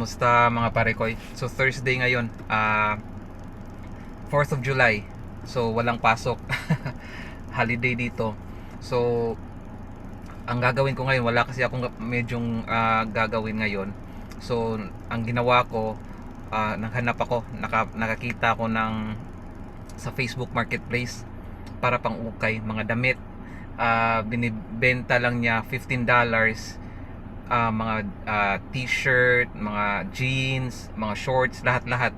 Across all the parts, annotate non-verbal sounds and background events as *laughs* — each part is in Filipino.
Kumusta mga pare koy? So Thursday ngayon, ah 4th of July. So walang pasok. *laughs* Holiday dito. So ang gagawin ko ngayon, wala kasi akong medyong ah, gagawin ngayon. So ang ginawa ko, ah, naghanap ako, naka, nakakita ako ng sa Facebook Marketplace para pang ukay, mga damit. Ah, binibenta lang niya $15 ah, mga ah, t-shirt, mga jeans, mga shorts, lahat-lahat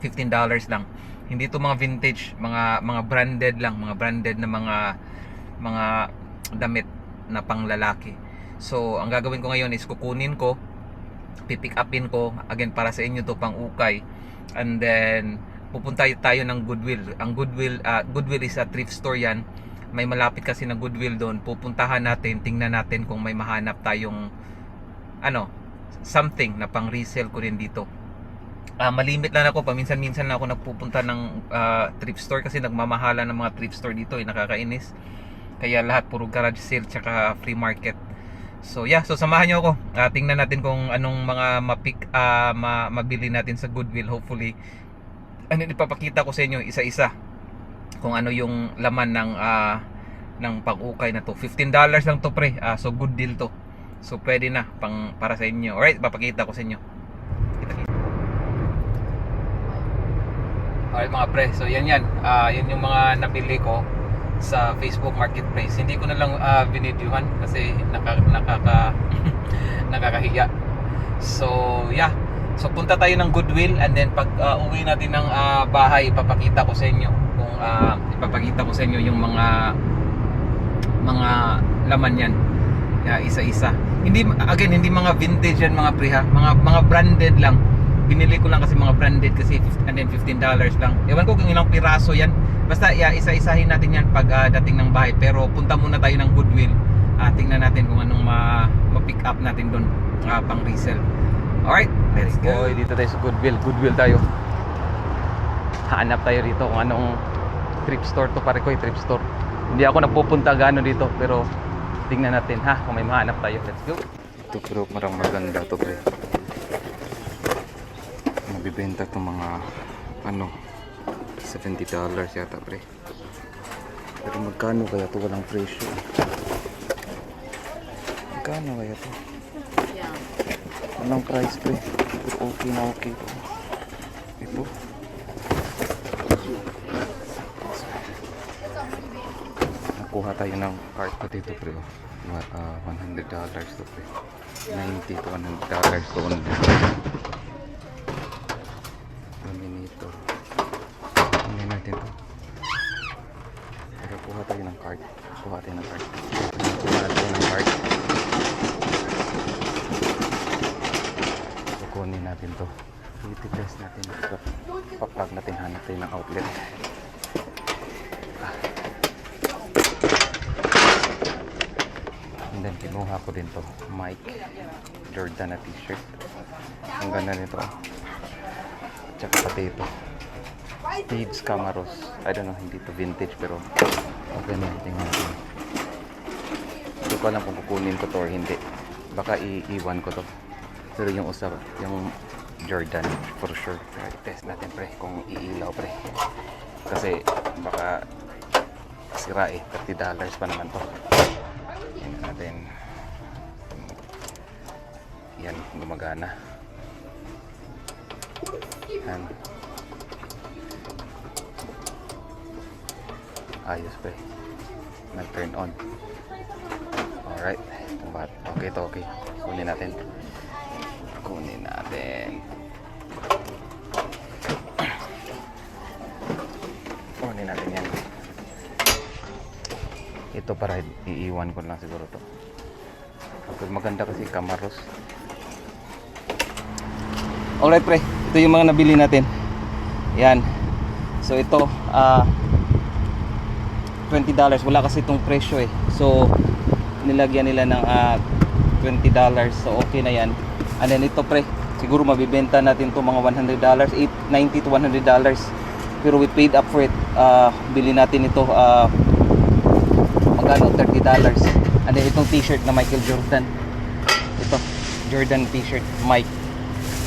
$15 lang. Hindi to mga vintage, mga mga branded lang, mga branded na mga mga damit na panglalaki. So, ang gagawin ko ngayon is kukunin ko, pipick upin ko again para sa inyo to pang ukay. And then pupunta tayo ng Goodwill. Ang Goodwill ah, Goodwill is a thrift store 'yan. May malapit kasi na Goodwill doon. Pupuntahan natin, tingnan natin kung may mahanap tayong ano, something na pang resell ko rin dito. Ah, malimit lang ako, paminsan-minsan lang ako nagpupunta ng ah, thrift store kasi nagmamahala ng mga thrift store dito, eh, nakakainis. Kaya lahat puro garage sale tsaka free market. So yeah, so samahan niyo ako. Ah, tingnan natin kung anong mga ma-pick ah, ma mabili natin sa Goodwill hopefully. Ano ipapakita ko sa inyo isa-isa kung ano yung laman ng ah, ng pag-ukay na to. $15 lang to pre. Ah, so good deal to. So pwede na pang para sa inyo. Alright, papakita ko sa inyo. Kita-kita. Alright mga pre, so yan yan. Ah, yan yung mga nabili ko sa Facebook Marketplace. Hindi ko na lang uh, binidyohan kasi naka, nakaka *laughs* nakakahiya. So, yeah. So punta tayo ng Goodwill and then pag ah, uwi natin ng ah, bahay, ipapakita ko sa inyo kung ah, ipapakita ko sa inyo yung mga mga laman yan. Yeah, isa-isa. Hindi again, hindi mga vintage yan mga pre ha. Mga mga branded lang. Binili ko lang kasi mga branded kasi 15 and then 15 dollars lang. Ewan ko kung ilang piraso yan. Basta yeah, isa-isahin natin yan pag ah, dating ng bahay. Pero punta muna tayo ng Goodwill. Ah, tingnan natin kung anong ma, ma-pick up natin doon ah, pang resell. Alright, let's go. Dito tayo sa Goodwill. Goodwill tayo. Hanap tayo rito kung anong trip store to pare ko, trip store. Hindi ako napupunta gaano dito pero tingnan natin ha kung may mahanap tayo. Let's go. Ito pero marang maganda to pre. Mabibenta to mga ano 70 dollars yata pre. Pero magkano kaya to walang presyo? Magkano kaya to? Walang price pre. Pero okay na okay to. Ito. Nakuha tayo ng cart ko dito pre. Wa- ah, 100 dollars to pre. 90 to 100 dollars to only. Laminator. Ano natin to? Pero kuha tayo ng card. Kuha tayo ng card. Kuha tayo ng card. Kukunin natin to. I-test natin. Pa-plug natin. Hanap tayo ng outlet. And then kinuha ko din to. Mike Jordan na t-shirt. Ang ganda nito. Tsaka pati ito. Thieves Camaros. I don't know, hindi to vintage pero okay na. Tingnan natin. Hindi ko alam kung kukunin ko to or hindi. Baka iiwan ko to. Pero yung usap, yung Jordan for sure. Pero test natin pre kung iilaw pre. Kasi baka sira eh. 30 dollars pa naman to. Tingnan natin. Yan, gumagana. Yan. Ayos pa eh. Nag-turn on. Alright. Okay to okay. Kunin natin. Kunin natin. Kunin natin yan. Ito para iiwan ko lang siguro to. Okay, maganda kasi Camaros. Alright pre, ito yung mga nabili natin. Yan. So ito, ah $20. Wala kasi itong presyo eh. So nilagyan nila ng ah, $20. So okay na yan. And then ito pre, siguro mabibenta natin to mga $100, 8, 90 to $100. Pero we paid up for it. Ah, bili natin ito ah magkano $30. And then itong t-shirt na Michael Jordan. Ito, Jordan t-shirt Mike.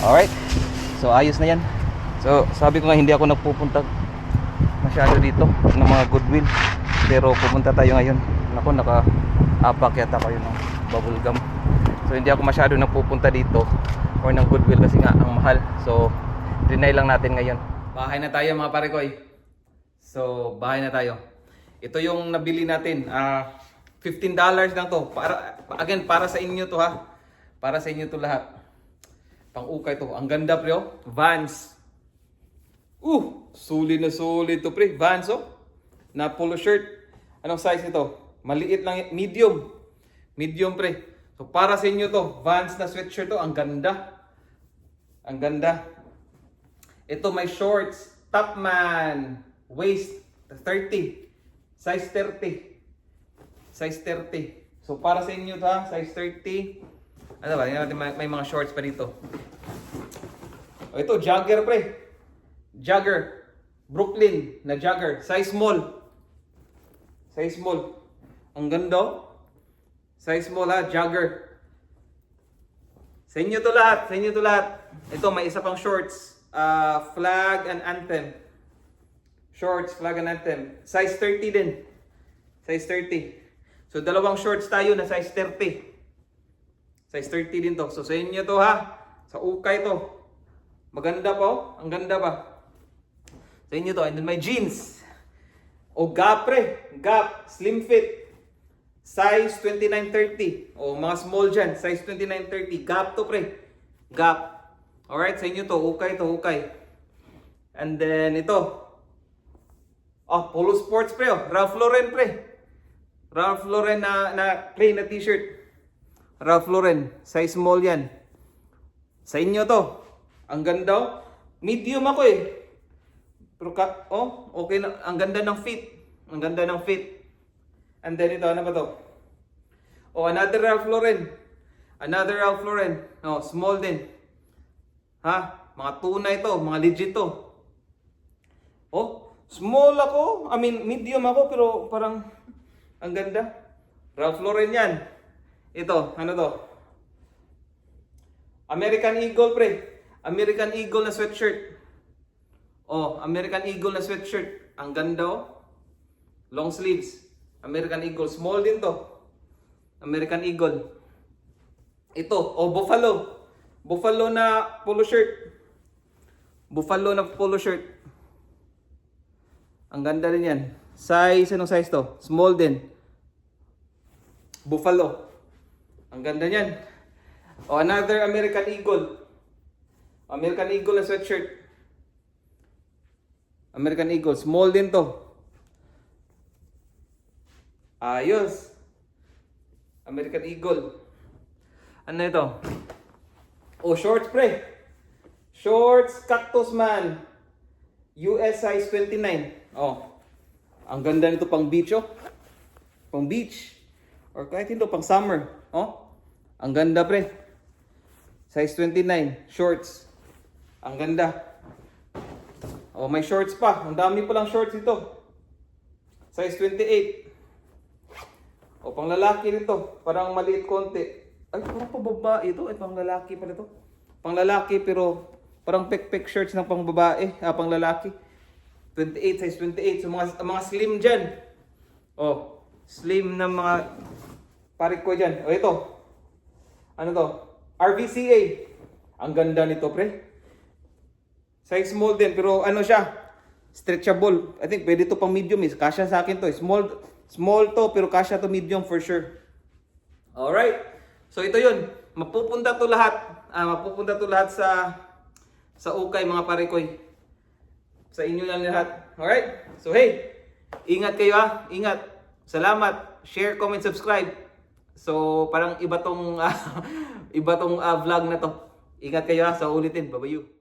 Alright. So ayos na yan. So sabi ko nga hindi ako nagpupunta masyado dito ng mga goodwill. Pero pupunta tayo ngayon. Nako naka apak yata kayo ng bubble. So hindi ako masyado nagpupunta dito or ng goodwill kasi nga ang mahal. So deny lang natin ngayon. Bahay na tayo mga pare koy. So bahay na tayo. Ito yung nabili natin. Ah $15 lang to. Para again para sa inyo to ha. Para sa inyo to lahat. Pang-ukay to. Ang ganda pre oh. Vans. Uh, sulit na sulit to pre. Vans oh. Na polo shirt. Anong size nito? Maliit lang, medium. Medium pre. So para sa inyo to, Vans na sweatshirt to. Ang ganda. Ang ganda. Ito may shorts. Topman. Waist 30. Size 30. Size 30. So para sa inyo to ha, size 30. Ano ba? Natin may, may mga shorts pa dito. O ito, jogger pre. Jogger. Brooklyn na jogger. Size small. Size small. Ang ganda. Size small ha, jogger. Sa inyo to lahat. Sa inyo to lahat. Ito, may isa pang shorts. Ah, flag and anthem. Shorts, flag and anthem. Size 30 din. Size 30. So, dalawang shorts tayo na size 30. Size 30 din to. So, sa inyo to ha. Sa ukay to. Maganda pa oh. Ang ganda ba? Sa inyo to. And then may jeans. O Gap pre. Gap. Slim fit. Size 2930. O mga small dyan. Size 2930. Gap to pre. Gap. Alright, sa inyo to. Ukay to. Ukay. And then ito. Oh, Polo Sports pre oh. Ralph Lauren pre. Ralph Lauren na, na plain na t-shirt. Ralph Lauren. Size small yan. Sa inyo to. Ang ganda oh. Medium ako eh. Pero oh, okay na. Ang ganda ng fit. Ang ganda ng fit. And then ito, ano ba to? Oh, another Ralph Lauren. Another Ralph Lauren. Oh, small din. Ha? Mga tunay to, mga legit to. Oh, small ako. I mean, medium ako pero parang ang ganda. Ralph Lauren yan. Ito, ano to? American Eagle pre. American Eagle na sweatshirt. Oh, American Eagle na sweatshirt. Ang ganda oh. Long sleeves. American Eagle. Small din to. American Eagle. Ito, oh Buffalo. Buffalo na polo shirt. Buffalo na polo shirt. Ang ganda rin yan. Size, anong size to? Small din. Buffalo. Ang ganda niyan. O, another American Eagle. American Eagle na sweatshirt. American Eagle. Small din to. Ayos. American Eagle. Ano ito? Oh, shorts pre. Shorts Cactus Man. US size 29. Oh. Ang ganda nito pang beach oh. Pang beach. Or kahit hindi pang summer. Oh. Ang ganda pre. Size 29. Shorts. Ang ganda. Oh, may shorts pa. Ang dami pa lang shorts ito. Size 28. O, pang lalaki nito. Parang maliit konti. Ay, parang pababa ito. Ay, pang lalaki pala ito. Pang lalaki pero parang pek-pek shirts ng pang babae. Ah, pang lalaki. 28, size 28. So, mga, mga slim dyan. O, slim na mga parik ko dyan. O, ito. Ano to? RVCA. Ang ganda nito, pre. Size small din, pero ano siya? Stretchable. I think pwede to pang medium is. Kasya sa akin to. eh. Small, small to, pero kasya to medium for sure. Alright. So ito yun. Mapupunta to lahat. Ah, mapupunta to lahat sa sa ukay mga parekoy. Sa inyo lang lahat. Alright? So hey, ingat kayo ah. Ingat. Salamat. Share, comment, subscribe. So parang iba tong *laughs* ah, iba tong ah, vlog na to. Ingat kayo ah. Sa ulitin. Babayu.